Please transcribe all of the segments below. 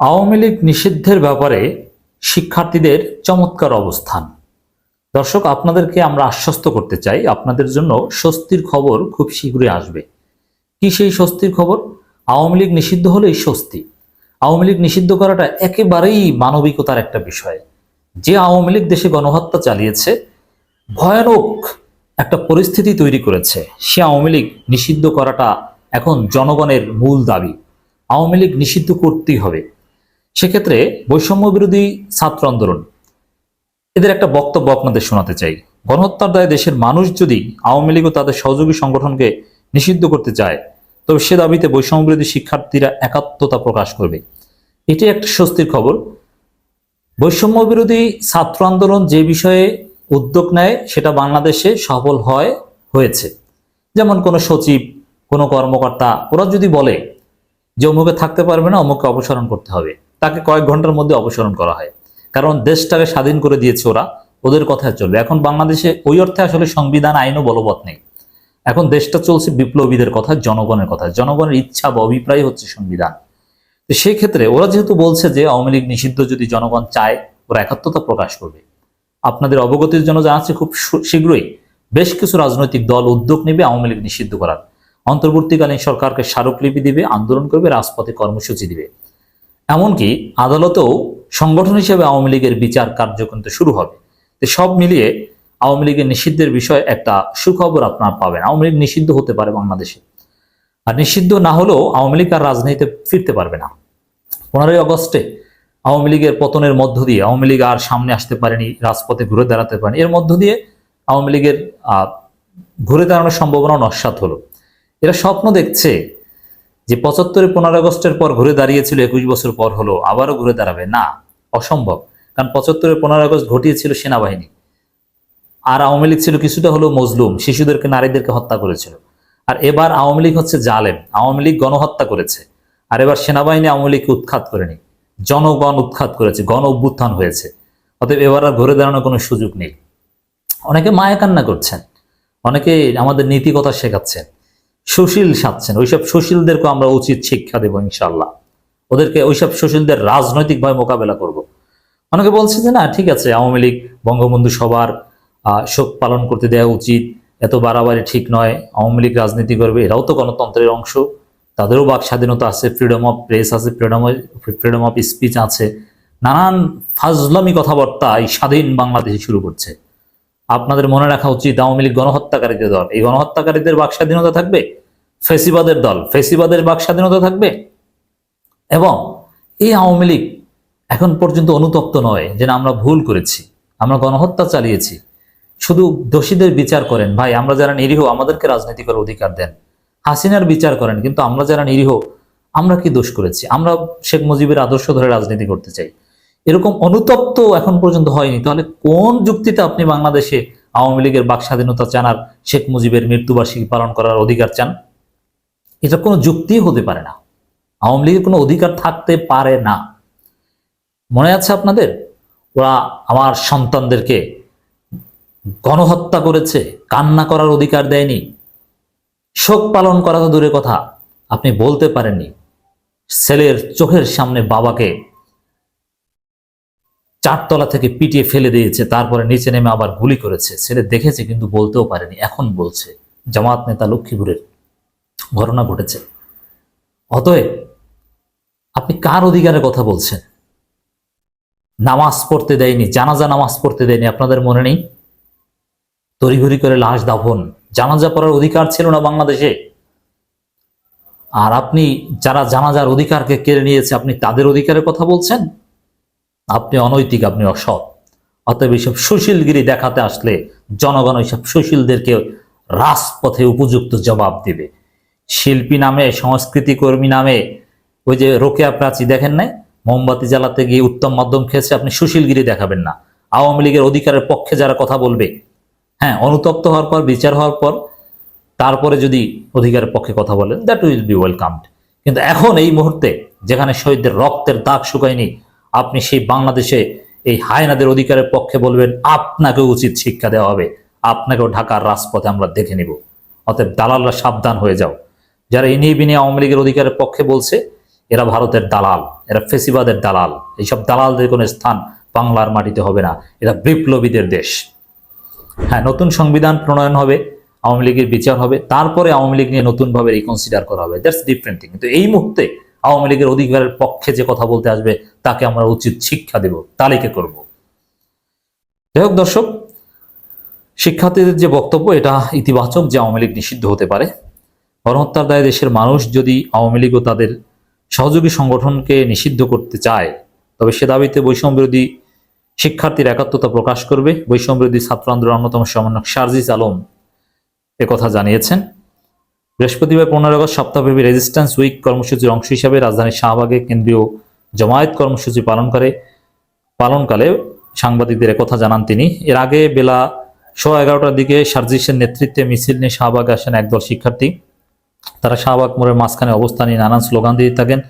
আওয়ামী লীগ নিষিদ্ধের ব্যাপারে শিক্ষার্থীদের চমৎকার অবস্থান। দর্শক, আপনাদেরকে আমরা আশ্বস্ত করতে চাই, আপনাদের জন্য স্বস্তির খবর খুব শীঘ্রই আসবে। কি সেই স্বস্তির খবর? আওয়ামী লীগ নিষিদ্ধ হলেই স্বস্তি। আওয়ামী লীগ নিষিদ্ধ করাটা একেবারেই মানবিকতার একটা বিষয়। যে আওয়ামী লীগ দেশে গণহত্যা চালিয়েছে, ভয়ানক একটা পরিস্থিতি তৈরি করেছে। সে আওয়ামী লীগ নিষিদ্ধ করাটা এখন জনগণের মূল দাবি। আওয়ামী লীগ নিষিদ্ধ করতেই হবে। সেক্ষেত্রে বৈষম্য বিরোধী ছাত্র আন্দোলন। এদের একটা বক্তব্য আপনাদের শোনাতে চাই। গণহত্যার দায়ে দেশের মানুষ যদি আওয়ামী লীগ ও তাদের সহযোগী সংগঠনকে নিষিদ্ধ করতে চায়, তবে সে দাবিতে বৈষম্য বিরোধী শিক্ষার্থীরা একাত্মতা প্রকাশ করবে। এটি একটা স্বস্তির খবর। বৈষম্য বিরোধী ছাত্র আন্দোলন যে বিষয়ে উদ্যোগ নেয়, সেটা বাংলাদেশে সফল হয়, হয়েছে। যেমন কোনো সচিব, কোনো কর্মকর্তা, ওরা যদি বলে যে অমুকে থাকতে পারবে না, অমুককে অপসারণ করতে হবে। তাকে কয়েক ঘণ্টার মধ্যে অপসারণ করা হয়। কারণ দেশটাকে স্বাধীন করে দিয়েছে ওরা, ওদের কথায় চলবে। এখন বাংলাদেশে ওই অর্থে আসলে সংবিধান, আইনও বলবৎ নেই। এখন দেশটা চলছে বিপ্লবীদের কথা, জনগণের কথা। জনগণের ইচ্ছা বা অভিপ্রায় হচ্ছে সংবিধান। তো সেই ক্ষেত্রে ওরা যেহেতু বলছে যে আওয়ামী লীগ নিষিদ্ধ, যদি জনগণ চায়, ওরা একাত্মতা প্রকাশ করবে। আপনাদের অবগতির জন্য জানাচ্ছি খুব শীঘ্রই বেশ কিছু রাজনৈতিক দল উদ্যোগ নেবে আওয়ামী লীগ নিষিদ্ধ করার। অন্তর্বর্তীকালীন সরকারকে স্মারকলিপি দিবে, আন্দোলন করবে, রাজপথে কর্মসূচি দিবে। এমনকি আদালতেও সংগঠন হিসেবে আওয়ামী লীগের বিচার কার্য কিন্তু শুরু হবে। সব মিলিয়ে আওয়ামী লীগের নিষিদ্ধের বিষয়ে একটা সুখবর আপনার পাবেন। আওয়ামী লীগ নিষিদ্ধ হতে পারে বাংলাদেশে। আর নিষিদ্ধ না হলেও আওয়ামী লীগ আর রাজনীতিতে ফিরতে পারবে না। পনেরোই আগস্টে আওয়ামী লীগের পতনের মধ্য দিয়ে আওয়ামী লীগ আর সামনে আসতে পারেনি, রাজপথে ঘুরে দাঁড়াতে পারেনি। এর মধ্য দিয়ে আওয়ামী লীগের ঘুরে দাঁড়ানোর সম্ভাবনা নস্বাত হলো। এরা স্বপ্ন দেখছে যে পঁচাত্তরে পনেরো আগস্টের পর ঘুরে দাঁড়িয়েছিল, একুশ বছর পর হলো আবারও ঘুরে দাঁড়াবে। না, অসম্ভব। কারণ পঁচাত্তরে পনেরো আগস্ট ঘটিয়েছিল সেনাবাহিনী। আর আওয়ামী লীগ ছিল কিছুটা হলো মজলুম, শিশুদেরকে, নারীদেরকে হত্যা করেছিল। আর এবার আওয়ামী লীগ হচ্ছে জালেম, আওয়ামী লীগ গণহত্যা করেছে। আর এবার সেনাবাহিনী আওয়ামী লীগকে উৎখাত করেনি। জনগণ উৎখাত করেছে গণ অভ্যুত্থান হয়েছে। অতএব এবার আর ঘুরে দাঁড়ানোর কোনো সুযোগ নেই। অনেকে মায়া কান্না করছেন, অনেকে আমাদের নীতি কথা শেখাচ্ছেন। সুশীল সাজছেন ওইসব সুশীলদেরকে আমরা উচিত শিক্ষা দেবো ইনশাল্লাহ ওদেরকে ওইসব সুশীলদের রাজনৈতিকভাবে মোকাবেলা করব। অনেকে বলছে যে, না, ঠিক আছে, আওয়ামী লীগ, বঙ্গবন্ধু সবার শোক পালন করতে দেওয়া উচিত, এত বাড়াবাড়ি ঠিক নয়, আওয়ামী লীগ রাজনীতি করবে। এরাও তো গণতন্ত্রের অংশ। তাদেরও বাক স্বাধীনতা আছে ফ্রিডম অফ প্রেস আছে ফ্রিডম ফ্রিডম অফ স্পিচ আছে। নানান ফাজলামি কথাবার্তা এই স্বাধীন বাংলাদেশে শুরু করছে। আপনাদের মনে রাখা উচিত আওয়ামী লীগ গণহত্যাকারীদের দল। এই গণহত্যাকারীদের বাক স্বাধীনতা থাকবে? ফেসিবাদের দল। ফেসিবাদের বাক স্বাধীনতা থাকবে? এবং এই আওয়ামী লীগ এখন পর্যন্ত অনুতপ্ত নয় যে না, আমরা ভুল করেছি, আমরা গণহত্যা চালিয়েছি। শুধু দোষীদের বিচার করেন। ভাই, আমরা যারা নিরীহ, আমাদেরকে রাজনীতি করার অধিকার দেন। হাসিনার বিচার করেন, কিন্তু আমরা যারা নিরীহ, আমরা কি দোষ করেছি? আমরা শেখ মুজিবের আদর্শ ধরে রাজনীতি করতে চাই। এরকম অনুতপ্ত এখন পর্যন্ত হয়নি। তাহলে কোন যুক্তিতে আপনি বাংলাদেশে আওয়ামী লীগের বাক স্বাধীনতা চান আর শেখ মুজিবের মৃত্যুবার্ষিকী পালন করার অধিকার চান? এটা কোনো যুক্তি হতে পারে না। আওয়ামী লীগের কোনো অধিকার থাকতে পারে না। মনে আছে আপনাদের? ওরা আমার সন্তানদেরকে গণহত্যা করেছে, কান্না করার অধিকার দেয়নি। শোক পালন করা তো দূরের কথা। আপনি বলতে পারেননি, ছেলের চোখের সামনে বাবাকে চারতলা থেকে পিটিয়ে ফেলে দিয়েছে, তারপরে নিচে নেমে আবার গুলি করেছে। ছেলে দেখেছে কিন্তু বলতেও পারেনি, এখন বলছে, জামাত নেতা লক্ষ্মীপুরের ঘটনা ঘটেছে। অতএব আপনি কার অধিকারের কথা বলছেন? নামাজ পড়তে দেয়নি, জানাজা নামাজ পড়তে দেয়নি, আপনাদের মনে নেই? তড়িঘড়ি করে লাশ দাফন, জানাজা পড়ার অধিকার ছিল না বাংলাদেশে। আর আপনি যারা জানাজার অধিকারকে কেড়ে নিয়েছে, আপনি তাদের অধিকারের কথা বলছেন? আপনি অনৈতিক, আপনি অসৎ। অতএব এইসব সুশীলগিরি দেখাতে আসলে জনগণ ওইসব সুশীলদেরকে রাজপথে উপযুক্ত জবাব দেবে। শিল্পী নামে, সংস্কৃতি কর্মী নামে, ওই যে রোকেয়া প্রাচী দেখেন নাই? মোমবাতি জ্বালাতে গিয়ে উত্তম মাধ্যম খেয়েছে, আপনি সুশীলগিরি দেখাবেন না। আওয়ামী লীগের অধিকারের পক্ষে যারা কথা বলবে হ্যাঁ অনুতপ্ত হওয়ার পর, বিচার হওয়ার পর, তারপরে যদি অধিকারের পক্ষে কথা বলেন দ্যাট উইল বি ওয়েলকামড কিন্তু এখন এই মুহূর্তে যেখানে শহীদদের রক্তের দাগ শুকায়নি আপনি সেই বাংলাদেশে এই হায়নাদের অধিকারের পক্ষে বলবেন আপনাকে উচিত শিক্ষা দেওয়া হবে। আপনাকেও ঢাকার রাজপথে আমরা দেখে নিব। অতএব দালালরা সাবধান হয়ে যাও। যারা ইনিয়ে বিনিয়ে আওয়ামী লীগের অধিকারের পক্ষে বলছে, এরা ভারতের দালাল, এরা ফেসিবাদের দালাল। এইসব দালালদের কোনো স্থান বাংলার মাটিতে হবে না। এরা বিপ্লবীদের দেশ। হ্যাঁ নতুন সংবিধান প্রণয়ন হবে, আওয়ামী লীগের বিচার হবে, তারপরে আওয়ামী লীগ নিয়ে নতুনভাবে রিকনসিডার করা হবে। দ্যাটস ডিফারেন্ট থিং কিন্তু এই মুহূর্তে আওয়ামী লীগের অধিকারের পক্ষে যে কথা বলতে আসবে, তাকে আমরা উচিত শিক্ষা দেব, তালিকা করব। যাই হোক দর্শক, শিক্ষার্থীদের যে বক্তব্য, এটা ইতিবাচক যে আওয়ামী লীগ নিষিদ্ধ হতে পারে। গণহত্যার দায়ে দেশের মানুষ যদি আওয়ামী লীগ ও তাদের সহযোগী সংগঠনকে নিষিদ্ধ করতে চায়, তবে সে দাবিতে বৈষম্য বিরোধী শিক্ষার্থীর একাত্মতা প্রকাশ করবে। বৈষম্য বিরোধী ছাত্র আন্দোলনের অন্যতম সমন্বয়ক শারজিস আলম কথা জানিয়েছেন। বৃহস্পতিবার পনেরো আগস্ট সপ্তাহব্যাপী রেজিস্ট্যান্স উইক কর্মসূচির অংশ হিসাবে রাজধানীর শাহবাগে কেন্দ্রীয় জমায়েত কর্মসূচি পালন করে, পালনকালে সাংবাদিকদের কথা জানান তিনি। এর আগে বেলা সোয়া এগারোটার দিকে সার্জিসের নেতৃত্বে মিছিল নিয়ে শাহবাগে আসেন একদল শিক্ষার্থী। তারা শাহবাগ মোড়ের মাঝখানে অবস্থান নিয়ে নানান স্লোগান দিয়ে থাকেন।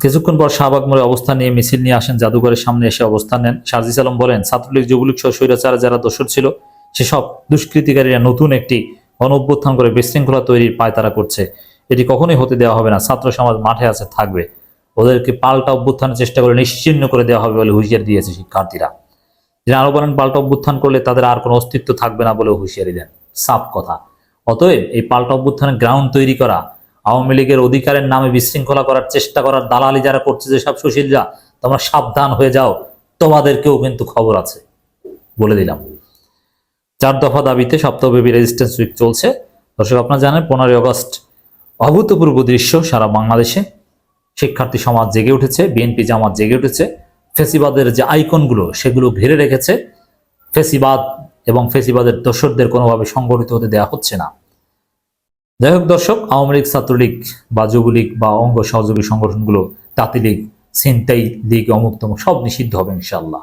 কিছুক্ষণ পর শাহবাগ মোড়ে অবস্থান নিয়ে মিছিল নিয়ে আসেন জাদুঘরের সামনে এসে অবস্থান নেন সার্জিস আলম বলেন, ছাত্রলীগ যুবলীগ সহ স্বৈরাচারে যারা দোষর ছিল, সেসব দুষ্কৃতিকারীরা নতুন একটি গণ অভ্যুত্থান করে বিশৃঙ্খলা তৈরির পায়তারা করছে। এটি কখনোই হতে দেওয়া হবে না। ছাত্র সমাজ মাঠে আছে, থাকবে। ওদেরকে পাল্টা অভ্যুত্থানের চেষ্টা করে নিশ্চিহ্ন করে দেওয়া হবে বলে হুঁশিয়ারি দিয়েছে শিক্ষার্থীরা। তিনি আরও বলেন, পাল্টা অভ্যুত্থান করলে তাদের আর কোনো অস্তিত্ব থাকবে না বলে হুঁশিয়ারি দেন। সাফ কথা। অতএব এই পাল্টা অভ্যুত্থানের গ্রাউন্ড তৈরি করা, আওয়ামী লীগের অধিকারের নামে বিশৃঙ্খলা করার চেষ্টা করার দালালি যারা করছে যে যেসব সুশীলরা, তোমরা সাবধান হয়ে যাও। তোমাদেরকেও কিন্তু খবর আছে বলে দিলাম। চার দফা দাবিতে সপ্তাহব্যাপী রেজিস্ট্যান্স উইক চলছে। দর্শক, আপনারা জানেন, পনেরোই আগস্ট অভূতপূর্ব দৃশ্য সারা বাংলাদেশে। শিক্ষার্থী সমাজ জেগে উঠেছে, বিএনপি জামাত জেগে উঠেছে। ফেসিবাদের যে আইকনগুলো, সেগুলো ঘিরে রেখেছে। ফেসিবাদ এবং ফেসিবাদের দর্শকদের কোনোভাবে সংগঠিত হতে দেওয়া হচ্ছে না। যাই হোক দর্শক, আওয়ামী লীগ, ছাত্রলীগ বা যুবলীগ বা অঙ্গ সহযোগী সংগঠনগুলো তাঁতি লীগ ছিনতাই লীগ অমুক সব নিষিদ্ধ হবে ইনশাল্লাহ